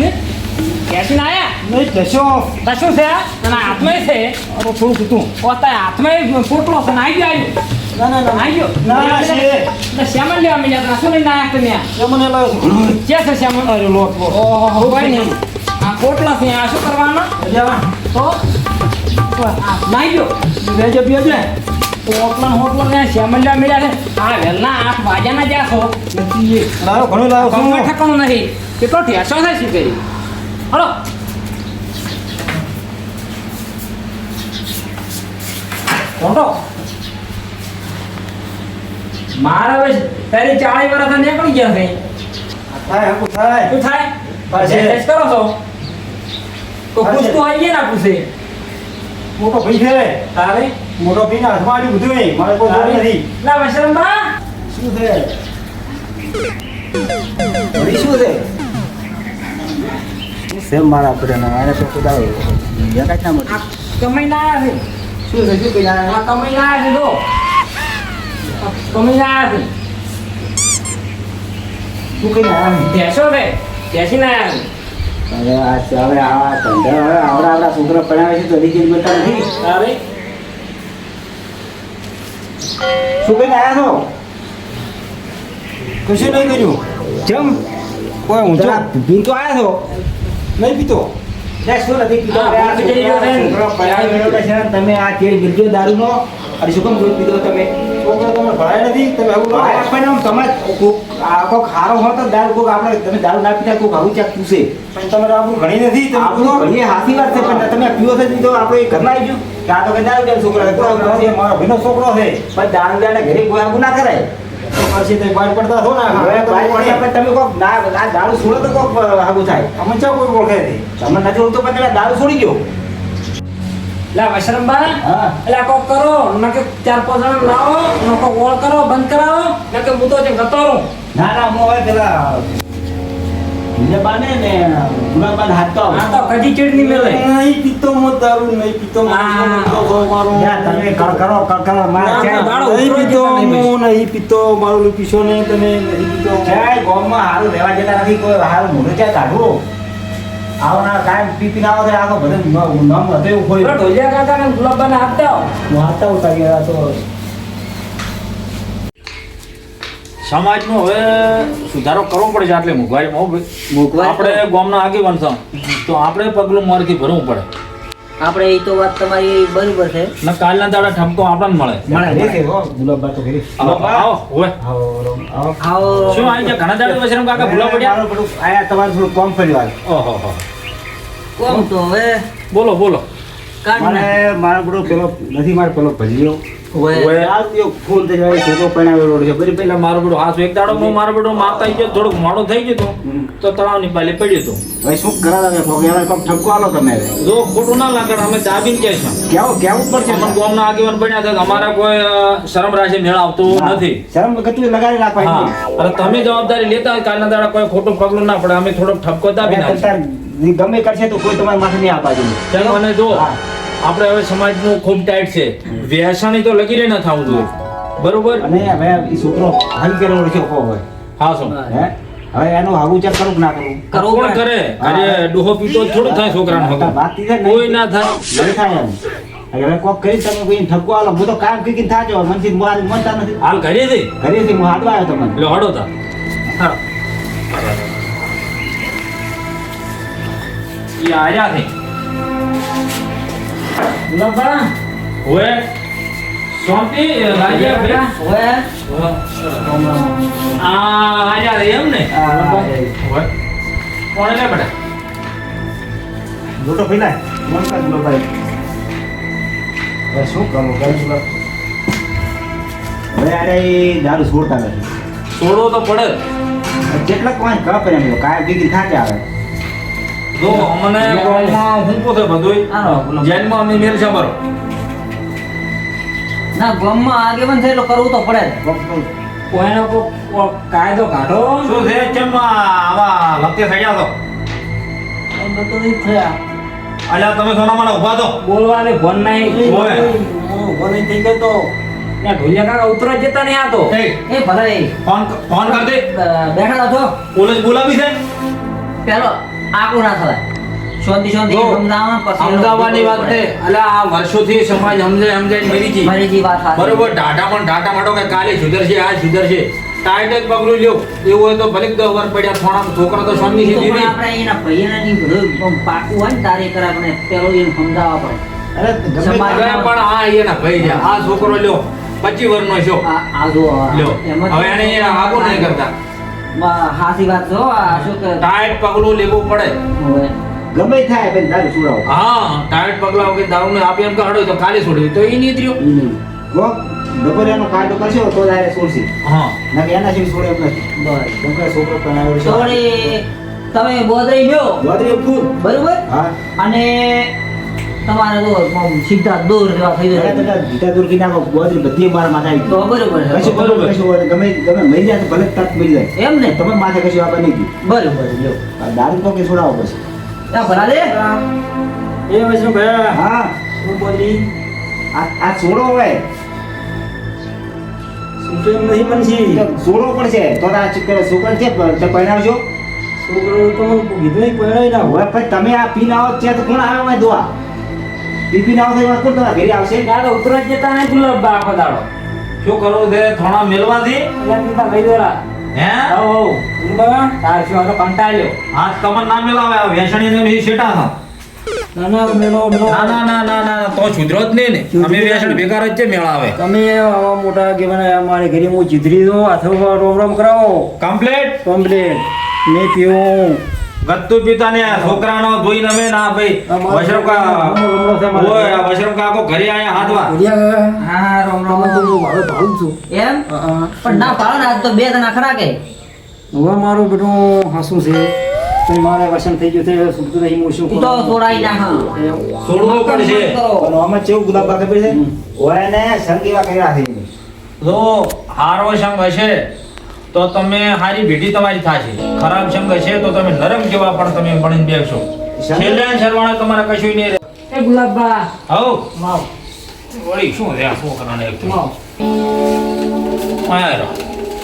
ને ટેસી ના આયા નહીં કશો તો શું છે અને હાથમાં છે અરે થોડું કીધું પોતા હાથમાં પોટલો છે ને આવી ગયો ના ના ના આવી ગયો ના છે શ્યામણ લેવા મળ્યા હતા શું લઈને આયા તમે મને લાવ્યો છું છે શ્યામણ અરે લોટ લોટ ઓહો કોઈ નહીં આ પોટલા છે આ શું કરવાના તો નાઈ ગયો બેજે બેજે પોટલા ને હોટલા ને શ્યામણ લેવા મળ્યા છે. આ વહેલા આઠ વાગ્યાના જ્યાં છો. લાવો ઘણું લાવ્યો કમર ઠકાણું નથી. કેટલો ઠેસો થાય શું કરી? હલો. કોટો. મારા હવે તારી ચાળી વર્ષ નીકળી ગયા છે. થાય હકુ થાય. શું થાય? પછી કરો છો. તો પૂછતું આવી ગયા ના પૂછે. મોટો ભાઈ છે તારે મોટો ભાઈ હાથમાં આવ્યું બધું નહીં મારે કોઈ બોલ નથી ના વશરંભા શું છે વળી શું છે છે મારા આપણે એને તો કુદા યા કાંઈ ના આ કમાઈ ના આવ્યા છે શું છે શું કઈ આ કમાઈ ના આવ્યા છે જો આ કમાઈ ના આવ્યા શું કઈ ના છે ટેસો છે ટેસી ના આવ્યા છે હવે આ હવે આ ધંધા હવે આવડા આવડા છોકરા ભણાવે છે તો હજી જેમ નથી. તારે શું કઈ આયા છો? કશું નહીં કર્યું. જેમ. કોઈ ઊંચો પીતો આયા છો? નહીં પીતો. તમે આ તેલ દારૂ નો અરે શું કેમ પીધો તમે? છોકરો તમે ભણાય નથી? તમે આવું ભણાય પણ આમ તમે કોક ખારો હોત તો દારૂ કોક આપણે તમે દારૂ ના પીતા કોક આવું ચાક પૂછે. પણ તમારે આપણું ઘણી નથી? તમે આપણું ઘણી હાથી વાત છે પણ તમે પીવો છે તો આપણે એ ઘરમાં આવી ગયું. કે તો કઈ દારૂ દેવ છોકરો મારો છોકરો છે. પણ દારૂ દેવાના ઘરે આવું ના કરાય. પછી તમે બહાર પડતા થો ને હવે બહાર પડતા પણ તમે કોક ના દારૂ છોડો તો કોક થાય. અમે ચા કોઈ ઓળખે નહીં. તમે નથી ઓળખતો પણ તમે દારૂ છોડી ગયો લા વશરંભા હા. એટલે આ કોક કરો. નકે ચાર પાંચ જણા લાવો નકો ઓળ કરો બંધ કરાવો. નકે હું તો જેમ જતો રહું. ના ના હું હવે પેલા ગુલાબાને ને ગુલાબાને હાથ તો આ તો કઢી ચીડની મેલે. નહીં પીતો મો દારૂ નહીં પીતો મો હા. મારો. યા તમે કળ કરો કળ કરો મારા ના, ચા- દાડો નહીં પીતો જતા નહીં પીતો મારું પીશો નહીં તમે નહીં પીતો ચાય ગામમાં હારું રહેવા જતા નથી કોઈ હાલ મોઢું ચા કાઢવું. આવના ટાઈમ પીપી ના આવે તો બધે નામ હતું એવું કોઈ ઢોલિયા કાકા ને ગુલાબબાને આપતા હો હું આપતા હું તારી તો સમાજનો હવે સુધારો કરવો પડે છે આટલી મોંઘવારીમાં. મોંઘવારી આપણે ગામના આગેવાન છો તો આપણે પગલું મારથી ભરવું પડે. આપણે એ તો વાત તમારી બરોબર છે. ન કાલના દાડા ઠમકો આપણને મળે. મળે છે હો ગુલાબા તો ઘરે આવો આવો આવો શું આવી ગયા? ઘણા દાડા વસરમ કાકા ભૂલા પડ્યા? મારું આયા તમારે થોડું કોમ ફર્યું ઓહો હો કોમ તો હવે. બોલો બોલો. મને મારો પેલો પેલો નથી મારો પેલો ભજીયો. હવે હવે આ તો ફૂલ થઈ જાય છોકરો પહેણાવેલો છે. બધી પેલા મારો બેટો હાથ એક દાડો હું મારો બેટો મારતા ગયો થોડુંક મોડું થઈ ગયું તો તળાવની પાલે પડ્યું હતું. ભાઈ શું કરા તમે કોક કોક ઠપકો આલો તમે જો ખોટું ના લાગે અમે દાબીને કહે છે. કેવું કેવું પડશે અમને ગામના આગેવાન બન્યા છે અમારા કોઈ શરમ રાશિ મેળ આવતો નથી. શરમ કતું લગાડી નાખવા તમે જવાબદારી લેતા હોય કાલના દાડા કોઈ ખોટું પગલું ના પડે અમે થોડોક ઠપકો દાબી નાખીએ ગમે કરશે તો કોઈ તમારી માથે નહીં આપવા જોઈએ ચાલો અને જો. આપણે હવે સમાજનું ખૂબ ટાઈટ છે. વ્યસની તો લગી રહી ન થવું જોઈએ. બરોબર? અને હવે એ છોકરો હલ કરેલો છે કો હોય. હા શું? હે. હવે એનું હાવું ચાલ કરું કે ના કરું. કરવું કોણ કરે? અરે ડોહો પીતો થોડો થાય છોકરાનો હતો વાત કોઈ ના થાય. નહીં થાય એમ. હવે કોક કરી તમે કોઈ ઠપકો આલો. હું તો કામ કીકી થાજો મનથી માર મનતા નથી. હાલ ઘરે છે ઘરેથી હું હાડવા આવ્યો તમને લો હડો તા. હા. ઈ આયા છે. ગુલાબબા હવે શાંતિ રાજા બેટા હવે આ આયા છે એમ ને આ, હવે કોણ લે બેટા લોટો પીલાય મન કર બોલો ભાઈ હવે શું કરું કરું છું હવે અરે એ દારૂ છોડતા નથી છોડવો તો પડે જ. કેટલાક કોઈ કપ એમ તો કાયમ ભેગી થાકે આવે જો અમને ગામમાં હું પોતે બધુંય. હાલો, અમે મેલ છે ના ગામમાં આગેવાન છે એટલે કરવું તો પડે કોઈનો કો- કો- કાયદો કાઢો. શું છે? ચમ આવા લગતે થઈ ગયા તો એ બધું થયા. અલ્યા તમે સોના મને ઊભા તો બોલવાને ફોન નહીં. ઓય. ઊભો નહીં થઈ ગયો તો. ત્યાં ઢોલિયા કાકા ઉતરવા જતા નહીં આ તો. એ. એ ભલે. ફોન ફોન કર દે બેઠા તો પોલીસ બોલાવી છે? પેલો આકું ના થવાય. શાંતિ શાંતિ જો, સમજાવવા પછી અમદાવાદની વાત છે એટલે આ વર્ષોથી સમાજ સમજે સમજે મરી ગઈ. મારી જે વાત. બરોબર ઢાઢા પણ ઢાઢા માટો કે કાલે સુધરશે આ સુધરશે. ટાઈટ જ પગલું લ્યો. એવું હોય તો ભલે દસ વાર પડ્યા થોડા છોકરો તો શાંતિ છે આપણે એના ભૈયાના ની પાકું હોય ને તારે કર આપણે પેલો એને સમજાવવા પડે. પણ આ એના ભાઈ છે. આ છોકરો લ્યો પચીસ વર્ષનો છો. આ આ જો લ્યો. હવે એને એ આગો નહીં કરતા. હાચી વાત જો આ શું કે ટાઈટ પગલું લેવું પડે. ગમે થાય પણ દારૂ છોડાવો હા ટાઈટ પગલા વગર દારૂ ને આપી એમ કાઢો તો ખાલી છોડી તો એ નહીં થયું. કોક ડબરિયાનો કાયદો કરશો તો દારે છોડશે હા. ના એના જેવી છોડે એમ નથી. બસ. કેમ છોકરો પણ આવ્યો છે. તમે બોદરી લ્યો. બોદરી ફૂલ. બરોબર? હા. અને તમારે તો સીધા દૂર જેવા થઈ જાય. બેટા, જીતા દુર્ગી નાખો, બધી મારા માથે આવી તો. બરોબર છે. કશું બરોબર. કશું ગમે ગમે મરી જાય ભલે તક મરી જાય. એમ ને? તમે માથે કશું આપવા નહીં ગયું. બરોબર જો. આ દારૂ તો કે છોડાવો પછી ત્યાં ભરા દે એ વૈષ્ણવ ભાઈ હા. શું બોલી? આ આ છોડો હવે. એમ નહીં બનશી? તો છોડવો પડશે. તો આ ચક્કર છોકરા છે પણ તે પરણાવશો છોકરો તો કીધું નહીં પહેરાય ના હોય પણ તમે આ પીને આવો ત્યાં તો કોણ આવે મેં દોવા પી પીને આવો તો તમારા ઘરે આવશે? ત્યાં તો જતા નહીં ગુલાબ બા આખો દાડો. શું કરો છે? થોડા મેલવા દે કીધા લઈ દોરા હે? ઓ હો બા તાર શું આનો કંટાળ્યો? આ તમને ના મેલાવે આ વેસણી ને એ શેટા હા ના ના મેલો મેલો. ના ના ના ના ના તો સુધરો જ નહીં ને. અમે વેસણ બેકાર જ છે મેળાવે. તમે આવા મોટા કે મને અમારે ઘરે હું ચીધરી દો અથવા રોમ રોમ કરાવો. કમ્પ્લેટ કમ્પ્લીટ મેં પીવું. ગત્તુ પિતા ને છોકરાનો ધોઈને અમે ના ભાઈ વશરમ કા ઓય આ વશરમ કાકો ઘરે આયા હાથવા હા રોમ તો રોમ હું ભાડું ભાડું છું. એમ? હા, પણ ના પાડો ને આજ તો બે જણા ખરા કે. હવે મારું બેટું હાસું છે. તો મારે વસન થઈ ગયું છે સુધતું નહીં હું શું ઈ તો છોડાઈ નાખ છોડવું પડશે પણ અમે કેવું ગુલાબ બાકે પડે ઓય ને સંગીવા કર્યા છે. જો હારો સંગ હશે. તો તમે હારી ભેટી તમારી થાશે. ખરાબ સંગ છે તો તમે નરમ જેવા પણ તમે બનીને બેસશો. છેલ્લે ને તમારે કશું નહીં રહે. એ ગુલાબબા. માવ. વળી શું છે આ છોકરાને એક માવ. આયા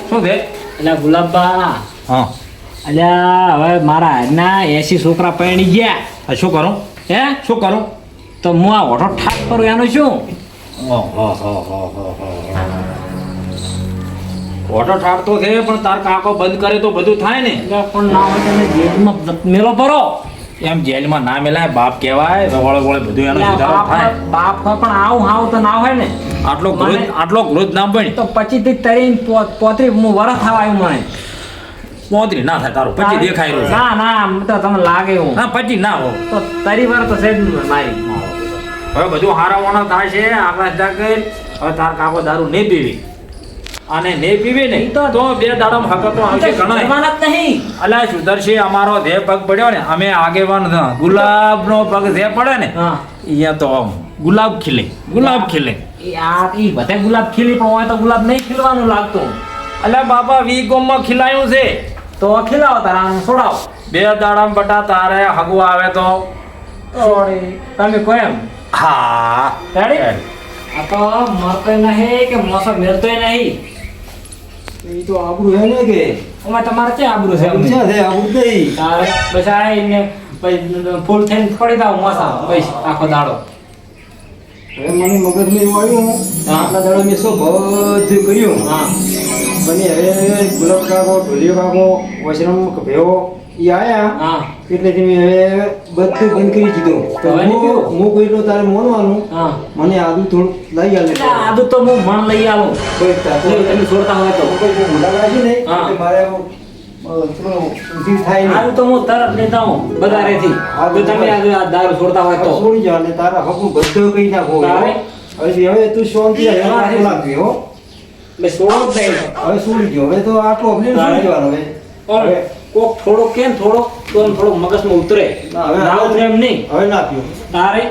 શું છે? એટલે ગુલાબ બા હા. અલ્યા હવે મારા ના એસી છોકરા પરણી ગયા. શું કરું? હે? શું કરું? તો હું આ ઓઠો ઠાક કરું એનું શું? ઓટો ઠારતો છે પણ તાર કાકો બંધ કરે તો બધું થાય ને. પણ ના હોય તમે જેલમાં મેલો ભરો એમ જેલમાં ના મેલાય બાપ કહેવાય રવાળે વળે બધું એનો સુધારો થાય. બાપ પણ આવું હાવ તો ના હોય ને. આટલો ક્રોધ આટલો ક્રોધ ના બની. તો પછી થી તરીને પોત્રી હું વરસ થવા આવ્યું મને. પોતરી ના થાય તારું પછી દેખાય રહ્યું ના ના તો તમને લાગે એવું. ના પછી ના હો. તો તરી વાર તો છે જ મારી. હવે બધું હારાવાના થાય છે આકાશ ડાકર હવે તાર કાકો દારૂ નહીં પીવી. અને નહીં ને પીવે તો- તો બે દાડામાં હકતો આવશે ઘણા નહીં. અલા સુધરશે અમારો જે પગ પડ્યો ને અમે આગેવાન ગુલાબનો પગ જે પડે ને અહીંયા તો ગુલાબ ખીલે ગુલાબ ખીલે. આ ઈ બધે ગુલાબ ખીલી પણ હોય તો ગુલાબ નહીં ખીલવાનું લાગતું. અલ્યા બાપા વી ગોમમાં ખીલાયું છે. તો ખીલાવો તારા છોડાવો. બે દાડામ બટા તારે હગવો આવે તો. તમે કહો એમ. હા. રેડી આ તો મરતો નહીં કે મોસો મેરતોય નહીં. એ તો આબરું હે ને કે? ઓમાં તમારે ક્યાં આબરૂ છે અમને? છે આબરૂ નહીં તારે બસ એને પછી ફૂલ થઈને પડી જાવ મસા પછી આખો દાડો. હવે મને મગજમાં એવું આવ્યું. આટલા દાડો મેં શું બધું કર્યું? હા. મને હવે ગુલાબ કાકો ઢોલિયો કાકો વશરમ ભેવો. આયા? એટલે તમે હવે બધું બંધ કરી દીધું. તો હું? હું કોઈનો તારે મોનવાનું. હા. મને આદુ થોડું લઈ એટલે આદુ તો હું મણ લઈ આવું. કોઈ તમે છોડતા હોય તો. કોઈ કોઈ છે ને મારે થાય તો હું તરત લેતા હું બધારેથી આદુ તમે આ દારૂ છોડતા હોય તો. છોડી જા અને તારા હકું બધું કહી નાખો? હવે હવે તું શાંતિ હવે લાગવી હો. એટલે છોડો જ નહીં હવે છોડી ગયો. હવે તો આટલો અમને છોડી જવાનું હવે કોક થોડો કેમ થોડો તો થોડો મગજમાં ઉતરે. હવે ના ઉતરે એમ નહીં. હવે ના પીવું તારે